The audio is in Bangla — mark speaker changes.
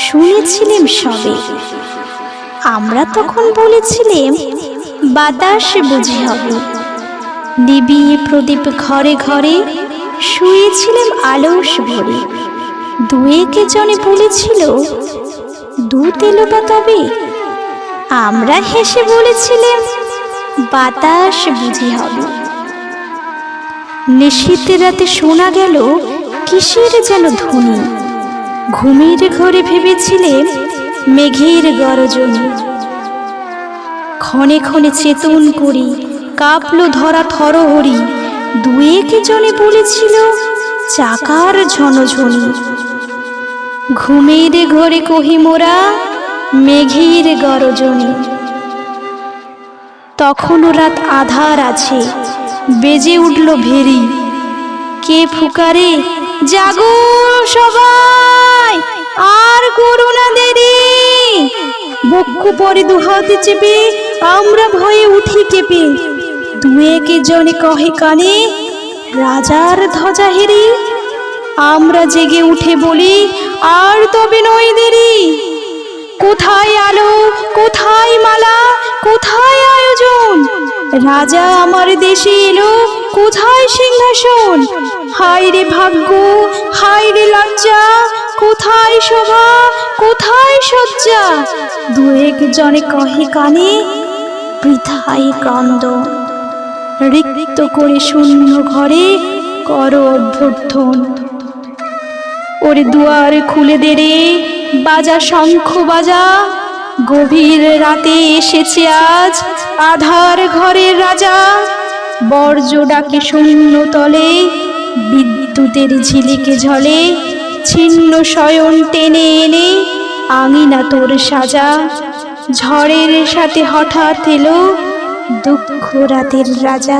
Speaker 1: শুনেছিলাম সবে। আমরা তখন বলেছিলাম, বাতাস বুঝি হবে। নিবিয়ে প্রদীপ ঘরে ঘরে শুয়েছিলাম আলস ভরে। দুয়েকে জনে বলেছিল এলো বা তবে? আমরা হেসে বলেছিলাম, বাতাস বুঝি হবে। নিশীতের রাতে শোনা গেল, কিসের যেন ধ্বনি। ঘুমের ঘরে ভেবেছিলেন মেঘের গরজনী। ক্ষণে ক্ষণে চেতন করি, কাঁপলো ধরা থরহরি। দুয়েক জনে বলেছিল, চাকার ঝনঝনি। ঘুমের ঘরে কহি মোরা, মেঘের গরজনী। তখনও রাত আধার আছে, বেজে উঠল ভেরি। কে ফুকারে? জাগো সবাই! বক্ষ পরে দুহাতে চেপে আমরা ভয়ে উঠি কেঁপে। দুয়েকে জনে কহে কানে, রাজার ধ্বজা হেরি, আমরা জেগে উঠে বলি, আর তবে নয় দেরি। কোথায় আলো, কোথায় মালা, কোথায় আয়োজন? রাজা আমার দেশে এলো, কোথায় সিংহাসন? হায় রে ভাগ্য হায় রে লজ্জা শোভা, কোথায় সজ্জা দুয়েক জনে কহে কানে বৃথায় ক্রন্দন রিক্ত করে শূন্য ঘরে কর অভ্যর্থন। ওরে দুয়ার খুলে দে রে, বাজা শঙ্খ বাজা। গভীর রাতে এসেছে আজ আধার ঘরের রাজা। বর্জ্য ডাকে শূন্য তলে, বিদ্যুতের ঝিলিকে ঝলে ছিন্ন শয়ন টেনে এনে আঙিনা তোর সাজা। ঝড়ের সাথে হঠাৎ এলো দুঃখ রাতের রাজা।